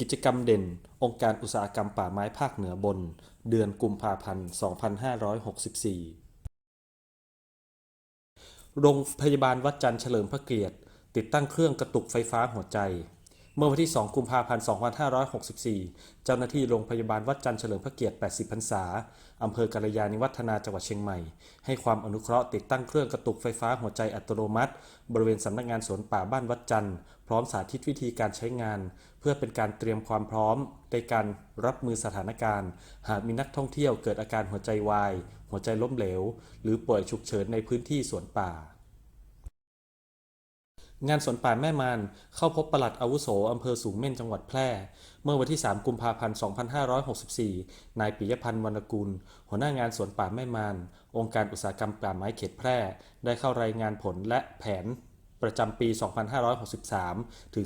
กิจกรรมเด่น องค์การอุตสาหกรรมป่าไม้ภาคเหนือบน เดือนกุมภาพันธ์ 2564 โรงพยาบาลวัดจันทร์เฉลิมพระเกียรติ ติดตั้งเครื่องกระตุกไฟฟ้าหัวใจ เมื่อวันที่ 2 กุมภาพันธ์ 2564 เจ้าหน้าที่โรงพยาบาลวัดจันทร์เฉลิมพระเกียรติ 80 พรรษา อำเภอกัลยาณิวัฒนาจังหวัดเชียงใหม่ ให้ความอนุเคราะห์ติดตั้งเครื่องกระตุกไฟฟ้าหัวใจอัตโนมัติ บริเวณสำนักงานสวนป่าบ้านวัดจันทร์ พร้อมสาธิตวิธีการใช้งาน เพื่อเป็นการเตรียมความพร้อมในการรับมือสถานการณ์ หากมีนักท่องเที่ยวเกิดอาการหัวใจวาย หัวใจล้มเหลว หรือป่วยฉุกเฉินในพื้นที่สวนป่า งานสวนป่าแม่มานเข้าพบปลัดอาวุโสอำเภอสูงเม่นจังหวัดแพร่ เมื่อวันที่ 3 กุมภาพันธ์ 2564 นายปิยพันธ์วรรณกุล หัวหน้างานสวนป่าแม่มาน องค์การอุตสาหกรรมป่าไม้เขตแพร่ ได้เข้ารายงานผลและแผนประจำปี 2563 ถึง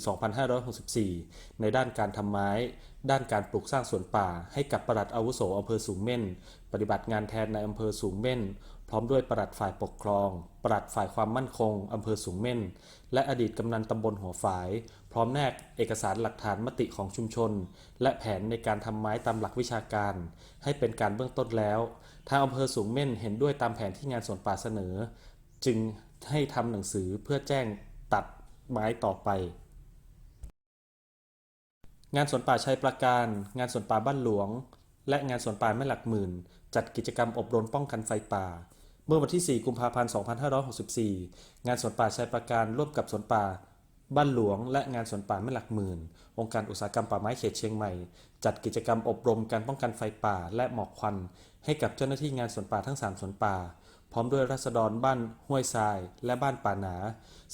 2564 ในด้านการทำไม้ ด้านการปลูกสร้างสวนป่า ให้กับปลัดอาวุโสอำเภอสูงเม่น ปฏิบัติงานแทนในอำเภอสูงเม่น พร้อมด้วยปลัดฝ่ายปกครอง ปลัดฝ่ายความมั่นคง อำเภอสูงเม่น และอดีตกำนันตำบลหัวฝาย พร้อมแนกเอกสารหลักฐานมติของชุมชน และแผนในการทำไม้ตามหลักวิชาการ ให้เป็นการเบื้องต้นแล้ว ทางอำเภอสูงเม่นเห็นด้วยตามแผนที่งานสวนป่าเสนอ จึงให้ทำหนังสือเพื่อแจ้งตัดไม้ต่อไป งานสวนป่าชัยประการ งานสวนป่าบ้านหลวง และงานสวนป่าแม่หลักหมื่น จัดกิจกรรมอบรมป้องกันไฟป่า มื่อวันที่ 4 กุมภาพันธ์ 2564 งานสวนป่าชัยประการร่วมกับสวนป่าบ้านหลวง และงานสวนป่าแม่หลักหมื่น องค์การอุตสาหกรรมป่าไม้เขตเชียงใหม่ จัดกิจกรรมอบรมการป้องกันไฟป่าและหมอกควัน ให้กับเจ้าหน้าที่งานสวนป่าทั้ง 3 สวนป่า พร้อมด้วยรัษฎรบ้านห้วยทราย และบ้านป่าหนา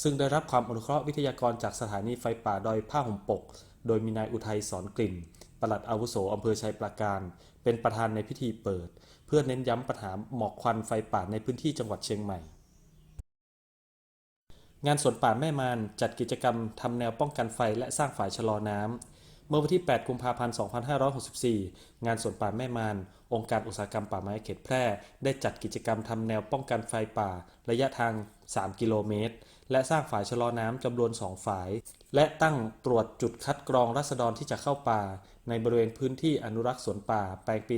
ซึ่งได้รับความอนุเคราะห์วิทยากรจากสถานีไฟป่าดอยผ้าห่มปก โดยมีนายอุทัยสอนกลิ่นปลัดอาวุโสอำเภอชัยปราการ เป็นประธานในพิธีเปิด เพื่อเน้นย้ำปัญหาหมอกควันไฟป่าในพื้นที่จังหวัดเชียงใหม่ งานสวนป่าแม่มานจัดกิจกรรมทำแนวป้องกันไฟและสร้างฝายชะลอน้ำ เมื่อวันที่ 8 กุมภาพันธ์ 2564 งานสวนป่าแม่มาน องค์การอุตสาหกรรมป่าไม้เขตแพร่ ได้จัดกิจกรรมทำแนวป้องกันไฟป่า ระยะทาง 3 กิโลเมตร และสร้างฝายชะลอน้ำจำนวน 2 ฝาย และตั้งตรวจจุดคัดกรองรัษฎรที่จะเข้าป่า ในบริเวณพื้นที่อนุรักษ์สวนป่าแปลงปี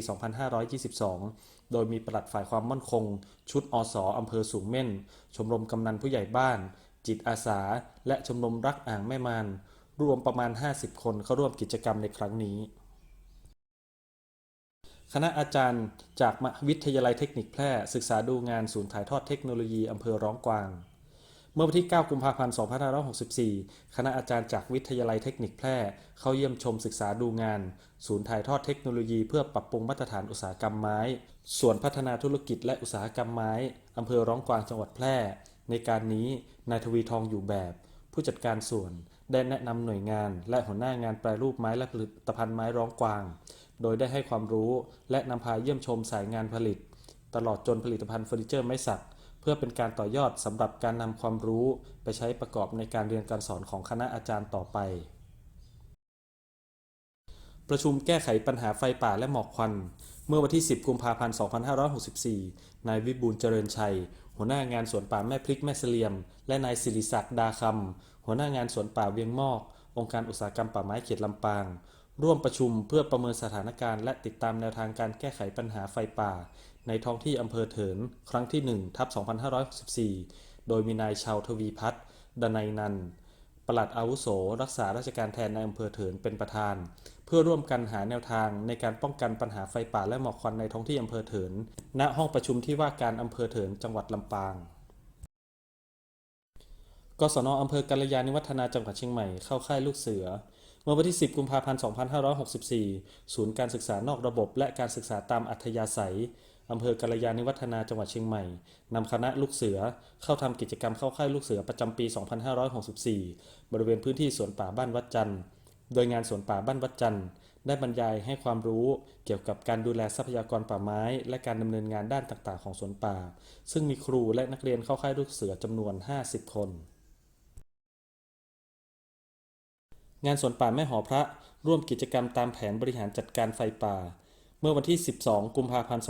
2522 โดยมีปลัดฝ่ายความมั่นคง ชุดอสอำเภอสูงเม่น ชมรมกำนันผู้ใหญ่บ้าน จิตอาสา และชมรมรักอ่างแม่มาน รวมประมาณ 50 คนเข้าร่วมกิจกรรมในครั้งนี้ คณะอาจารย์จากมหาวิทยาลัยเทคนิคแพร่ ศึกษาดูงานศูนย์ถ่ายทอดเทคโนโลยีอำเภอร้องกวาง เมื่อวันที่ 9 กุมภาพันธ์ 2564 คณะอาจารย์จากวิทยาลัยเทคนิคแพร่ เข้าเยี่ยมชมศึกษาดูงาน ศูนย์ถ่ายทอดเทคโนโลยีเพื่อปรับปรุงมาตรฐานอุตสาหกรรมไม้ ส่วนพัฒนาธุรกิจและอุตสาหกรรมไม้อำเภอร้องกวางจังหวัดแพร่ ในการนี้นายทวีทองอยู่แบบ ผู้จัดการส่วน ได้แนะนำหน่วยงานและหัวหน้างานแปรรูปไม้และผลิตภัณฑ์ไม้ร้องกวาง โดยได้ให้ความรู้และนำพาเยี่ยมชมสายงานผลิต ตลอดจนผลิตภัณฑ์เฟอร์นิเจอร์ไม้สัก เพื่อเป็นการต่อยอดสำหรับการนำความรู้ไปใช้ประกอบในการเรียนการสอนของคณะอาจารย์ต่อไป ประชุมแก้ไขปัญหาไฟป่าและหมอกควัน เมื่อวันที่ 10 กุมภาพันธ์ 2564 นายวิบูลย์เจริญชัย หัวหน้างานสวนป่าแม่พริกแม่เสลียม และนายศิริศักดิ์ดาคำ หัวหน้างานสวนป่าเวียงมอก องค์การอุตสาหกรรมป่าไม้เขตลำปาง ร่วมประชุมเพื่อประเมินสถานการณ์และติดตามแนวทางการแก้ไขปัญหาไฟป่า ในท้องที่อำเภอเถิน ครั้งที่ 1 ทับ 2564 โดยมีนายชาวทวีพัฒน์ดนัยนันปลัดอาวุโส รักษาราชการแทนในอำเภอเถินเป็นประธาน เพื่อร่วมกันหาแนวทางในการป้องกันปัญหาไฟป่าและหมอกควันในท้องที่อำเภอเถิน ณห้องประชุมที่ว่าการอำเภอเถินจังหวัดลำปาง กศนอำเภอกัลยาณิวัฒนาจังหวัดเชียงใหม่เข้าค่ายลูกเสือ เมื่อวันที่ 10 กุมภาพันธ์ 2564 ศูนย์การศึกษานอกระบบ และการศึกษาตามอัธยาศัยอำเภอกัลยาณิวัฒนาจังหวัดเชียงใหม่นำคณะลูกเสือเข้าทำกิจกรรมเข้าค่ายลูกเสือประจำปี 2564 บริเวณพื้นที่สวนป่าบ้านวัดจันทร์โดยงานสวนป่าบ้านวัดจันทร์ได้บรรยายให้ความรู้เกี่ยวกับการดูแลทรัพยากรป่าไม้ และการดำเนินงานด้านต่างๆ ของสวนป่า ซึ่งมีครูและนักเรียนเข้าค่ายลูกเสือจำนวน 50 คน งานสวนป่าแม่หอพระร่วมกิจกรรมตามแผนบริหารจัดการไฟป่า เมื่อวันที่ 12 กุมภาพันธ์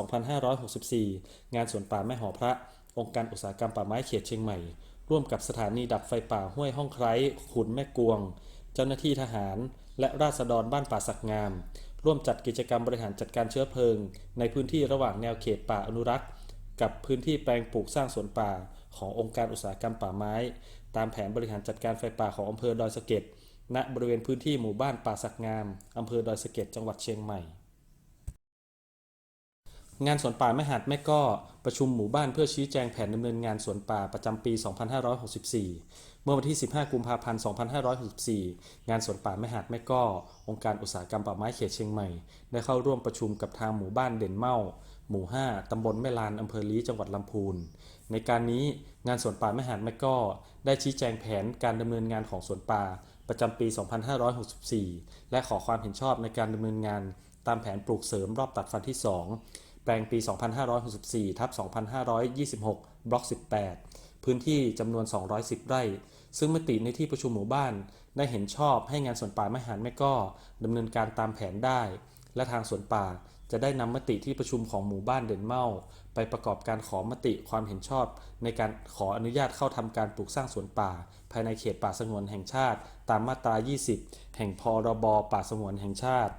2564 งานสวนป่าแม่หอพระ องค์การอุตสาหกรรมป่าไม้เขตเชียงใหม่ ร่วมกับสถานีดับไฟป่าห้วยห้องไคร้ขุนแม่กวง เจ้าหน้าที่ทหาร และราษฎรบ้านป่าสักงาม ร่วมจัดกิจกรรมบริหารจัดการเชื้อเพลิง ในพื้นที่ระหว่างแนวเขตป่าอนุรักษ์ กับพื้นที่แปลงปลูกสร้างสวนป่าขององค์การอุตสาหกรรมป่าไม้ ตามแผนบริหารจัดการไฟป่าของอำเภอดอยสะเก็ด ณบริเวณพื้นที่หมู่บ้านป่าสักงามอำเภอดอยสะเก็ดจังหวัดเชียงใหม่ งานสวนป่าแม่หาดแม่ก้อประชุมหมู่บ้านเพื่อชี้แจงแผนดำเนินงานสวนป่าประจำปี 2564 เมื่อวันที่ 15 กุมภาพันธ์ 2564 งานสวนป่าแม่หาดแม่ก้อองค์การอุตสาหกรรมป่าไม้เขตเชียงใหม่ ได้เข้าร่วมประชุมกับทางหมู่บ้านเด่นเม่าหมู่ 5 ตำบลแม่ลาน อำเภอลี้จังหวัดลำพูน ในการนี้งานสวนป่าแม่หาดแม่ก้อได้ชี้แจงแผนการดำเนินงานของสวนป่า ประจำปี 2564 และขอความเห็นชอบในการดำเนินงานตามแผนปลูกเสริมรอบตัดฟันที่ 2 แปลงปี 2564ทับ2526 บล็อก 18 พื้นที่จำนวน 210 ไร่ ซึ่งมติในที่ประชุมหมู่บ้าน ได้เห็นชอบให้งานสวนป่าแม่หานแม่ก้อดำเนินการตามแผนได้ และทางสวนป่า จะได้นำมติที่ประชุมของหมู่บ้านเด่นเมาไปประกอบการขอมติความเห็นชอบ ในการขออนุญาตเข้าทำการปลูกสร้างสวนป่า ภายในเขตป่าสงวนแห่งชาติ ตามมาตรา 20 แห่งพรบป่าสงวนแห่งชาติ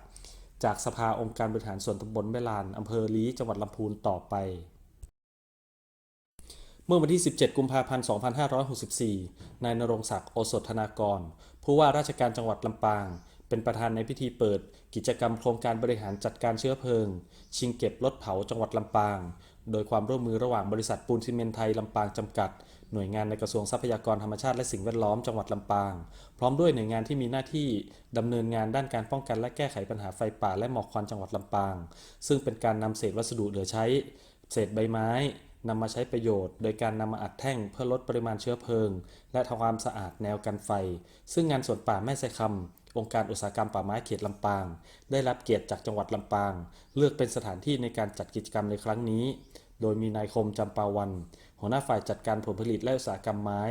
จากสภาองค์การบริหารส่วนตำบลแม่ลานอำเภอลี้จังหวัดลำพูนต่อไป เมื่อวันที่ 17 กุมภาพันธ์ 2564 นายนรงศักดิ์โอสถธนากร ผู้ว่าราชการจังหวัดลำปาง เป็นประธานในพิธีเปิด กิจกรรมโครงการบริหารจัดการเชื้อเพลิง ชิงเก็บรถเผาจังหวัดลำปาง โดยความร่วมมือระหว่างบริษัทปูนซีเมนไทยลำปางจำกัด หน่วยงานในกระทรวงทรัพยากรธรรมชาติและสิ่งแวดล้อมจังหวัดลำปาง พร้อมด้วยหน่วยงานที่มีหน้าที่ดำเนินงานด้านการป้องกันและแก้ไขปัญหาไฟป่าและหมอกควันจังหวัดลำปาง ซึ่งเป็นการนำเศษวัสดุเหลือใช้ เศษใบไม้นำมาใช้ประโยชน์ โดยการนำมาอัดแท่งเพื่อลดปริมาณเชื้อเพลิง และทำความสะอาดแนวกันไฟ ซึ่งงานสวนป่าแม่ไซคำ องค์การอุตสาหกรรมป่าไม้เขตลำปาง ได้รับเกียรติจากจังหวัดลำปาง เลือกเป็นสถานที่ในการจัดกิจกรรมในครั้งนี้ โดยมีนายคมจำปาวัน หัวหน้าฝ่ายจัดการผลผลิตและอุตสาหกรรมไม้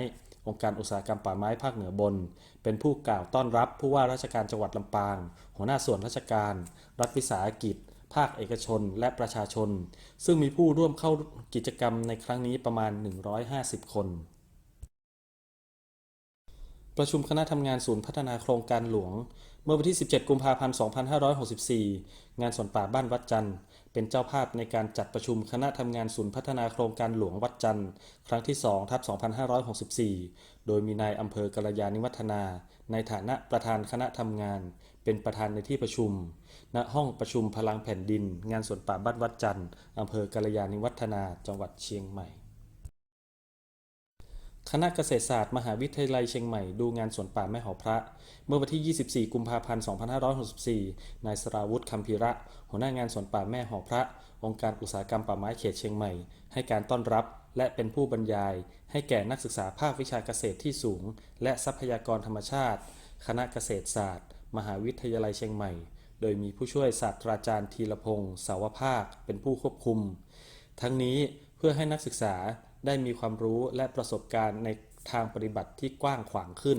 องค์การอุตสาหกรรมป่าไม้ภาคเหนือบน เป็นผู้กล่าวต้อนรับผู้ว่าราชการจังหวัดลำปาง หัวหน้าส่วนราชการ รัฐวิสาหกิจ ภาคเอกชน และประชาชน ซึ่งมีผู้ร่วมเข้ากิจกรรมในครั้งนี้ประมาณ 150 คน ประชุมคณะทำงานศูนย์พัฒนาโครงการหลวง เมื่อวันที่ 17 กุมภาพันธ์ 2564 งานสวนป่าบ้านวัดจันทร์ เป็นเจ้าภาพในการจัดประชุมคณะทำงานศูนย์พัฒนาโครงการหลวงวัดจันทร์ ครั้งที่ 2 ทับ 2564 โดยมีนายอำเภอกัลยาณิวัฒนา ในฐานะประธานคณะทำงาน เป็นประธานในที่ประชุม ณ ห้องประชุมพลังแผ่นดิน งานสวนป่าบ้านวัดจันทร์อำเภอกัลยาณิวัฒนา จังหวัดเชียงใหม่ คณะเกษตรศาสตร์มหาวิทยาลัยเชียงใหม่ดูงานสวนป่าแม่หอพระ เมื่อวันที่ 24 กุมภาพันธ์ 2564 นายสราวุฒิคำพีระ หัวหน้างานสวนป่าแม่หอพระ องค์การอุตสาหกรรมป่าไม้เขตเชียงใหม่ ให้การต้อนรับและเป็นผู้บรรยาย ให้แก่นักศึกษาภาควิชาเกษตรที่สูง และทรัพยากรธรรมชาติ คณะเกษตรศาสตร์ มหาวิทยาลัยเชียงใหม่ โดยมีผู้ช่วยศาสตราจารย์ธีรพงศ์สาวภาค เป็นผู้ควบคุม ทั้งนี้เพื่อให้นักศึกษา ได้มีความรู้และประสบการณ์ในทางปฏิบัติที่กว้างขวางขึ้น